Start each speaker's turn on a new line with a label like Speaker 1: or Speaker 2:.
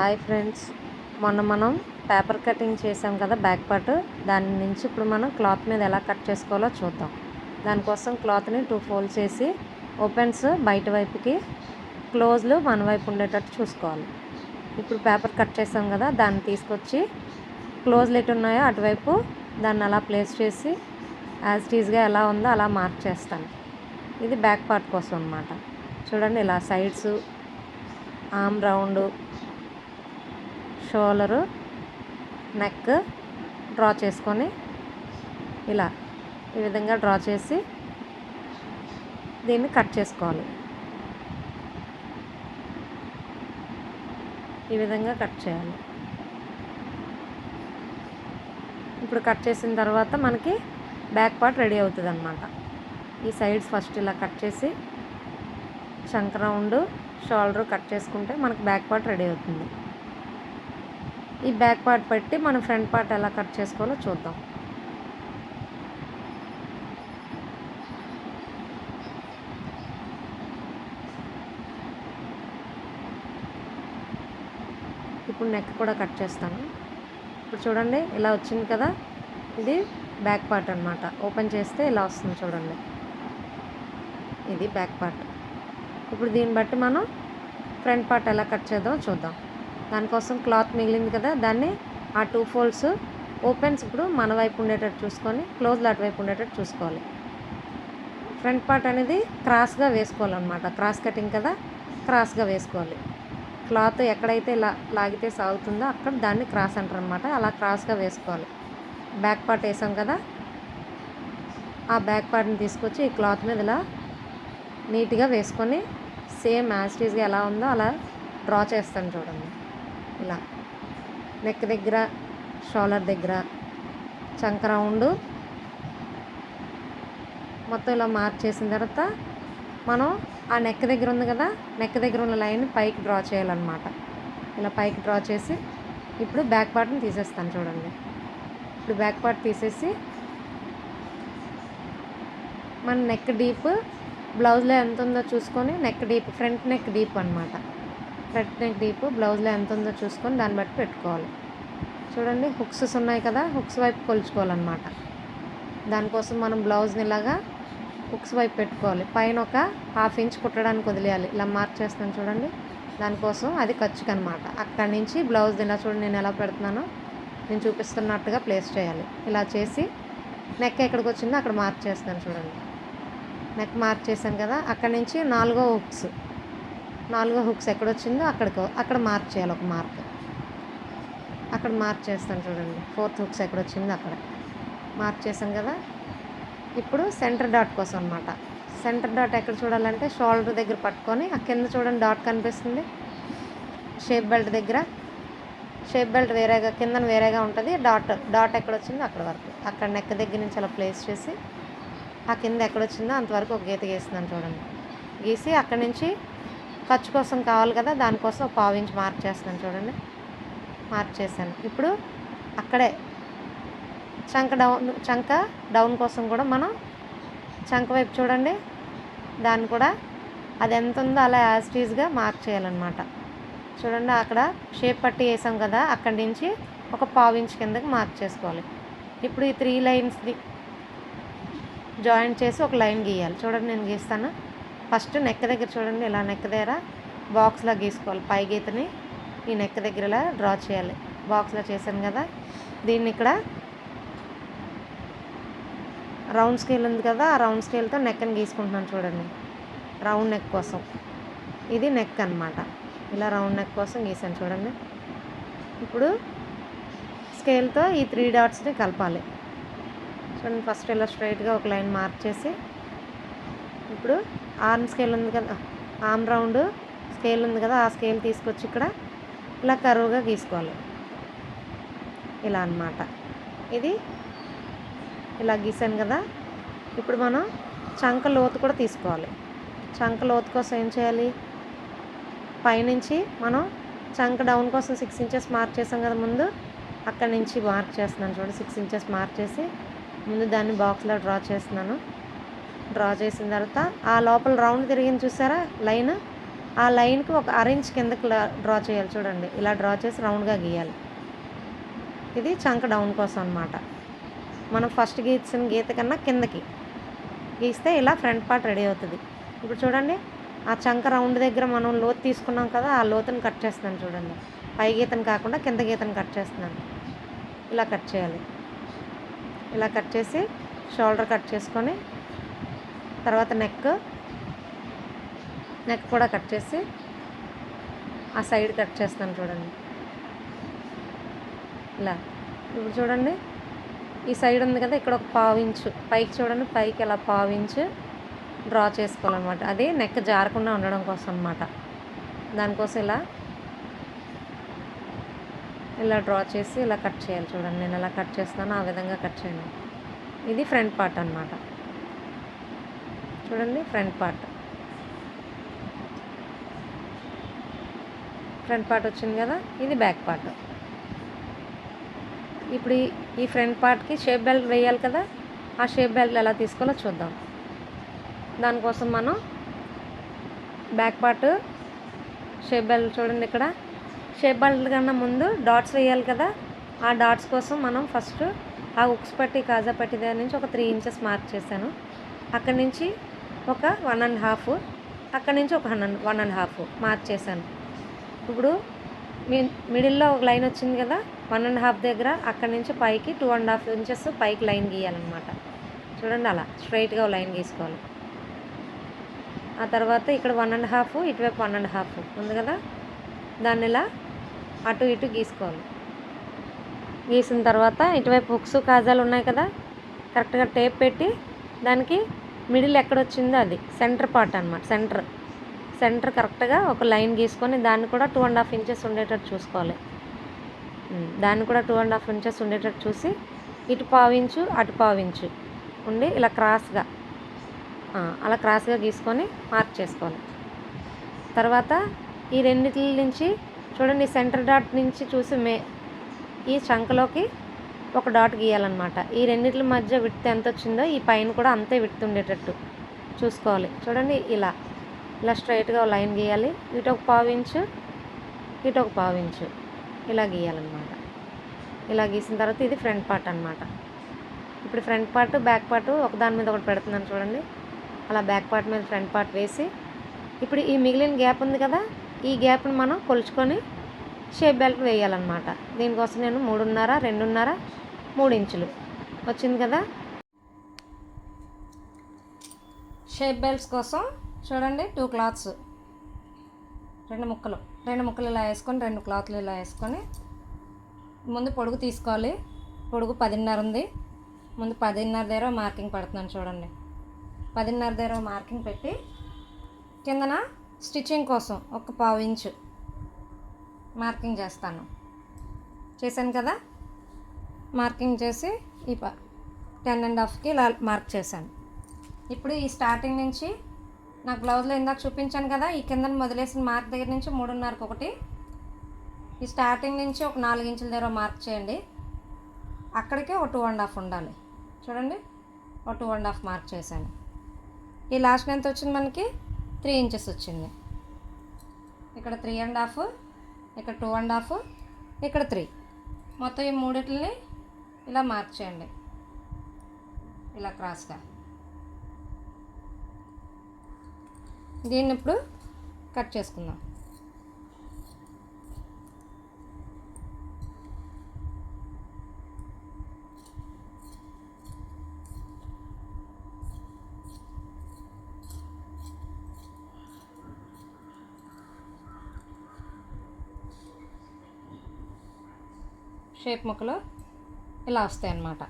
Speaker 1: Hi friends. మొన్న మనం paper cutting చేసాం కదా బ్యాక్ పార్ట్. దాని నుంచి ఇప్పుడు మనం క్లాత్ మీద ఎలా కట్ చేసుకోవాలో చూద్దాం. దానికోసం క్లాత్ని టూ ఫోల్డ్ చేసి ఓపెన్స్ బయట వైపుకి క్లోజ్లు మన వైపు ఉండేటట్టు చూసుకోవాలి. ఇప్పుడు పేపర్ కట్ చేసాం కదా దాన్ని తీసుకొచ్చి క్లోజ్లు ఎటు ఉన్నాయో అటువైపు దాన్ని అలా ప్లేస్ చేసి యాజ్ టీజ్గా ఎలా ఉందో అలా మార్క్ చేస్తాను. ఇది బ్యాక్ పార్ట్ కోసం అనమాట చూడండి ఇలా sides arm round shoulder neck draw చేసుకొని ఇలా ఈ విధంగా డ్రా చేసి దీన్ని కట్ చేసుకోవాలి. ఈ విధంగా కట్ చేయాలి. ఇప్పుడు కట్ చేసిన తర్వాత మనకి బ్యాక్ పార్ట్ రెడీ అవుతుంది అనమాట ఈ సైడ్స్ ఫస్ట్ ఇలా కట్ చేసి శంక రౌండ్ షోల్డర్ కట్ చేసుకుంటే మనకి బ్యాక్ పార్ట్ రెడీ అవుతుంది. ఈ బ్యాక్ పార్ట్ పెట్టి మనం ఫ్రంట్ పార్ట్ ఎలా కట్ చేసుకోవాలో చూద్దాం. ఇప్పుడు నెక్ కూడా కట్ చేస్తాను. ఇప్పుడు చూడండి ఇలా వచ్చింది కదా? ఇది బ్యాక్ పార్ట్ అనమాట ఓపెన్ చేస్తే ఇలా వస్తుంది చూడండి. ఇది బ్యాక్ పార్ట్. ఇప్పుడు దీన్ని బట్టి మనం ఫ్రంట్ పార్ట్ ఎలా కట్ చేద్దాం చూద్దాం. దానికోసం క్లాత్ మిగిలింది కదా దాన్ని ఆ టూ ఫోల్డ్స్ ఓపెన్స్ ఇప్పుడు మన వైపు ఉండేటట్టు చూసుకొని క్లోజ్లు అటువైపు ఉండేటట్టు చూసుకోవాలి. ఫ్రంట్ పార్ట్ అనేది క్రాస్గా వేసుకోవాలన్నమాట. క్రాస్ కటింగ్ కదా క్రాస్గా వేసుకోవాలి. క్లాత్ ఎక్కడైతే లా లాగితే సాగుతుందో అక్కడ దాన్ని క్రాస్ అంటారు అనమాట అలా క్రాస్గా వేసుకోవాలి. బ్యాక్ పార్ట్ వేసాం కదా ఆ బ్యాక్ పార్ట్ని తీసుకొచ్చి ఈ క్లాత్ మీద ఇలా నీట్గా వేసుకొని సేమ్ యాస్టీస్గా ఎలా ఉందో అలా డ్రా చేస్తాను చూడండి. ఇలా నెక్ దగ్గర షోలర్ దగ్గర చంక రౌండ్ మొత్తం ఇలా మార్క్ చేసిన తర్వాత మనం ఆ నెక్ దగ్గర ఉంది కదా నెక్ దగ్గర ఉన్న లైన్ పైకి డ్రా చేయాలన్నమాట. ఇలా పైకి డ్రా చేసి ఇప్పుడు బ్యాక్ పార్ట్ని తీసేస్తాను చూడండి. ఇప్పుడు బ్యాక్ పార్ట్ తీసేసి మన నెక్ డీప్ బ్లౌజ్లో ఎంత ఉందో చూసుకొని neck deep front neck deep అనమాట ఫ్రంట్ నెక్ డీప్ బ్లౌజ్లో ఎంత ఉందో చూసుకొని దాన్ని బట్టి పెట్టుకోవాలి. చూడండి హుక్స్ ఉన్నాయి కదా హుక్స్ వైపు కొలుచుకోవాలన్నమాట. దానికోసం మనం బ్లౌజ్ని ఇలాగా హుక్స్ వైపు పెట్టుకోవాలి. పైన ఒక హాఫ్ ఇంచ్ కుట్టడానికి వదిలేయాలి. ఇలా మార్క్ చేస్తాను చూడండి. దానికోసం అది ఖర్చుకు అనమాట అక్కడి నుంచి బ్లౌజ్ ఇలా చూడండి నేను ఎలా పెడుతున్నానో నేను చూపిస్తున్నట్టుగా ప్లేస్ చేయాలి. ఇలా చేసి నెక్ ఎక్కడికి వచ్చిందో అక్కడ మార్క్ చేస్తాను చూడండి. నెక్ మార్క్ చేశాను కదా అక్కడి నుంచి నాలుగో హుక్స్. నాలుగో హుక్స్ ఎక్కడొచ్చిందో అక్కడికి అక్కడ మార్క్ చేయాలి ఒక మార్క్. అక్కడ మార్క్ చేస్తాను చూడండి. ఫోర్త్ హుక్స్ ఎక్కడొచ్చిందో అక్కడ. మార్క్ చేశాను కదా? ఇప్పుడు సెంటర్ డాట్ కోసం అనమాట సెంటర్ డాట్ ఎక్కడ చూడాలంటే షోల్డర్ దగ్గర పట్టుకొని ఆ కింద చూడండి డాట్ కనిపిస్తుంది. షేప్ బెల్ట్ దగ్గర. షేప్ బెల్ట్ వేరేగా కింద వేరేగా ఉంటుంది. డాట్ డాట్ ఎక్కడ వచ్చిందో అక్కడ వరకు. అక్కడ నెక్ దగ్గర నుంచి అలా ప్లేస్ చేసి ఆ కింద ఎక్కడ వచ్చిందో అంతవరకు ఒక గీత గీస్తున్నాను చూడండి. గీసి అక్కడి నుంచి ఖర్చు కోసం కావాలి కదా దానికోసం ఒక పావు ఇంచ్ మార్క్ చేస్తున్నాను చూడండి. మార్క్ చేశాను. ఇప్పుడు అక్కడే చంక డౌన్ చంక డౌన్ కోసం కూడా మనం చంక వైపు చూడండి. దాన్ని కూడా అది ఎంత ఉందో అలా యాజ్టీజ్గా మార్క్ చేయాలన్నమాట. చూడండి అక్కడ షేప్ పట్టి వేసాం కదా అక్కడి నుంచి ఒక పావు ఇంచ్ కిందకి మార్క్ చేసుకోవాలి. ఇప్పుడు ఈ త్రీ లైన్స్ది జాయింట్ చేసి ఒక లైన్ గీయాలి. చూడండి నేను గీస్తాను. ఫస్ట్ నెక్ దగ్గర చూడండి ఇలా నెక్ దగ్గర బాక్స్లా గీసుకోవాలి. పై గీతని ఈ నెక్ దగ్గర ఇలా డ్రా చేయాలి. బాక్స్లో చేశాను కదా దీన్ని ఇక్కడ రౌండ్ స్కేల్ ఉంది కదా ఆ రౌండ్ స్కేల్తో నెక్ని గీసుకుంటున్నాను చూడండి. రౌండ్ నెక్ కోసం. ఇది నెక్ అనమాట ఇలా రౌండ్ నెక్ కోసం గీసాను చూడండి. ఇప్పుడు స్కేల్తో ఈ త్రీ డాట్స్ని కలపాలి. చూడండి ఫస్ట్ ఇలా స్ట్రైట్గా ఒక లైన్ మార్క్ చేసి ఇప్పుడు ఆర్మ్ స్కేల్ ఉంది కదా ఆర్మ్ రౌండ్ స్కేల్ ఉంది కదా ఆ స్కేల్ తీసుకొచ్చి ఇక్కడ ఇలా కరువుగా గీసుకోవాలి. ఇలా అన్నమాట. ఇది ఇలా గీసాను కదా ఇప్పుడు మనం చంక లోతు కూడా తీసుకోవాలి. చంక లోతు కోసం ఏం చేయాలి? పైనుంచి మనం చంక డౌన్ కోసం సిక్స్ ఇంచెస్ మార్క్ చేసాం కదా ముందు అక్కడి నుంచి మార్క్ చేస్తున్నాను చూడండి సిక్స్ ఇంచెస్ మార్క్ చేసి ముందు దాన్ని బాక్స్లో డ్రా చేస్తున్నాను. డ్రా చేసిన తర్వాత ఆ లోపల రౌండ్ తిరిగింది చూసారా? లైన్. ఆ లైన్కి ఒక అరేంజ్ కిందకి డ్రా చేయాలి చూడండి. ఇలా డ్రా చేసి రౌండ్గా గీయాలి. ఇది చంక డౌన్ కోసం అనమాట మనం ఫస్ట్ గీసిన గీత కన్నా కిందకి గీస్తే ఇలా ఫ్రంట్ పార్ట్ రెడీ అవుతుంది. ఇప్పుడు చూడండి ఆ చంక రౌండ్ దగ్గర మనం లోతు తీసుకున్నాం కదా ఆ లోతుని కట్ చేస్తున్నాను చూడండి. పై గీతను కాకుండా కింద గీతను కట్ చేస్తున్నాను. ఇలా కట్ చేయాలి. ఇలా కట్ చేసి షోల్డర్ కట్ చేసుకొని తర్వాత నెక్. నెక్ కూడా కట్ చేసి ఆ సైడ్ కట్ చేస్తాను చూడండి. ఇలా. ఇప్పుడు చూడండి ఈ సైడ్ ఉంది కదా ఇక్కడ ఒక పావించు పైకి చూడండి పైకి ఇలా పావించు డ్రా చేసుకోవాలన్నమాట. అది నెక్ జారకుండా ఉండడం కోసం అనమాట దానికోసం ఇలా ఇలా డ్రా చేసి ఇలా కట్ చేయాలి చూడండి. నేను ఎలా కట్ చేస్తున్నానో ఆ విధంగా కట్ చేయండి ఇది ఫ్రంట్ పార్ట్ అనమాట చూడండి ఫ్రంట్ పార్ట్. ఫ్రంట్ పార్ట్ వచ్చింది కదా ఇది బ్యాక్ పార్ట్. ఇప్పుడు ఈ- ఫ్రంట్ పార్ట్కి షేప్ బెల్ట్ వేయాలి కదా ఆ షేప్ బెల్ట్ ఎలా తీసుకోవాలో చూద్దాం. దానికోసం మనం బ్యాక్ పార్ట్ షేప్ బెల్ట్ చూడండి ఇక్కడ. షేప్ బెల్ట్ కన్నా ముందు డాట్స్ వేయాలి కదా ఆ డాట్స్ కోసం మనం ఫస్ట్ ఆ ఉక్స్ పట్టి కాజా పట్టి దగ్గర నుంచి ఒక త్రీ ఇంచెస్ మార్క్ చేశాను. అక్కడి నుంచి ఒక వన్ అండ్ హాఫ్. అక్కడి నుంచి ఒక వన్ వన్ అండ్ హాఫ్ మార్చేసాను ఇప్పుడు మీ మిడిల్లో ఒక లైన్ వచ్చింది కదా వన్ అండ్ హాఫ్ దగ్గర అక్కడి నుంచి పైకి టూ అండ్ హాఫ్ ఇంచెస్ పైకి లైన్ గీయాలన్నమాట. చూడండి అలా స్ట్రైట్గా లైన్ గీసుకోవాలి. ఆ తర్వాత ఇక్కడ వన్ అండ్ హాఫ్ ఇటువైపు వన్ అండ్ హాఫ్ ఉంది కదా దాన్ని ఇలా అటు ఇటు గీసుకోవాలి. గీసిన తర్వాత ఇటువైపు హుక్స్ కాజాలు ఉన్నాయి కదా కరెక్ట్గా టేప్ పెట్టి దానికి మిడిల్ ఎక్కడ వచ్చిందో అది. సెంటర్ పార్ట్ అనమాట సెంటర్. సెంటర్ కరెక్ట్గా ఒక లైన్ గీసుకొని దాన్ని కూడా టూ అండ్ హాఫ్ ఇంచెస్ ఉండేటట్టు చూసుకోవాలి. దాన్ని కూడా టూ అండ్ హాఫ్ ఇంచెస్ ఉండేటట్టు చూసి ఇటు పావించు అటు పావించు ఉండి ఇలా క్రాస్గా అలా క్రాస్గా గీసుకొని మార్క్ చేసుకోవాలి. తర్వాత ఈ రెండిటి నుంచి చూడండి సెంటర్ డాట్ నుంచి చూసి మే ఈ చంకలోకి ఒక డాట్ గీయాలన్నమాట. ఈ రెండింటి మధ్య విడ్త్ ఎంత వచ్చిందో ఈ పైన కూడా అంతే విడ్త్ ఉండేటట్టు చూసుకోవాలి. చూడండి ఇలా. ఇలా స్ట్రైట్గా లైన్ గీయాలి. ఇటు ఒక పావు ఇంచు ఇటు ఒక పావు ఇంచు. ఇలా గీయాలన్నమాట. ఇలా గీసిన తర్వాత ఇది ఫ్రంట్ పార్ట్ అనమాట ఇప్పుడు ఫ్రంట్ పార్ట్ బ్యాక్ పార్ట్ ఒకదాని మీద ఒకటి పెడుతున్నాను చూడండి. అలా బ్యాక్ పార్ట్ మీద ఫ్రంట్ పార్ట్ వేసి ఇప్పుడు ఈ మిగిలిన గ్యాప్ ఉంది కదా ఈ గ్యాప్ని మనం కొలుచుకొని షేప్ బెల్ట్ వేయాలన్నమాట. దీనికోసం నేను మూడున్నర రెండున్నర మూడు ఇంచులు వచ్చింది కదా? షేప్ బెల్ట్స్ కోసం చూడండి టూ క్లాత్స్. రెండు ముక్కలు. రెండు ముక్కలు ఇలా వేసుకొని రెండు క్లాత్లు ఇలా వేసుకొని ముందు పొడుగు తీసుకోవాలి. పొడుగు పదిన్నర ఉంది. ముందు పదిన్నర దగ్గర మార్కింగ్ పెడుతున్నాను చూడండి. పదిన్నర దగ్గర మార్కింగ్ పెట్టి కిందన స్టిచ్చింగ్ కోసం ఒక పావు ఇంచు. మార్కింగ్ చేస్తాను. చేశాను కదా? మార్కింగ్ చేసి ఈ ప టెన్ అండ్ హాఫ్కి ఇలా మార్క్ చేశాను. ఇప్పుడు ఈ స్టార్టింగ్ నుంచి నాకు బ్లౌజ్లో ఇందాక చూపించాను కదా ఈ కింద మొదలేసిన మార్క్ దగ్గర నుంచి మూడున్నరకు ఒకటి ఈ స్టార్టింగ్ నుంచి ఒక నాలుగు ఇంచుల దగ్గర మార్క్ చేయండి. అక్కడికే ఒక టూ అండ్ హాఫ్ ఉండాలి. చూడండి ఒక టూ అండ్ హాఫ్ మార్క్ చేశాను. ఈ లాస్ట్ ఎంత వచ్చింది మనకి? త్రీ ఇంచెస్ వచ్చింది. ఇక్కడ త్రీ అండ్ హాఫ్ ఇక్కడ టూ అండ్ హాఫ్ ఇక్కడ త్రీ మొత్తం ఈ మూడిటిని ఇలా మార్క్ చేయండి ఇలా క్రాస్గా దీన్ని ఇప్పుడు కట్ చేసుకుందాం. షేప్ ముక్కలు ఇలా వస్తాయి అన్నమాట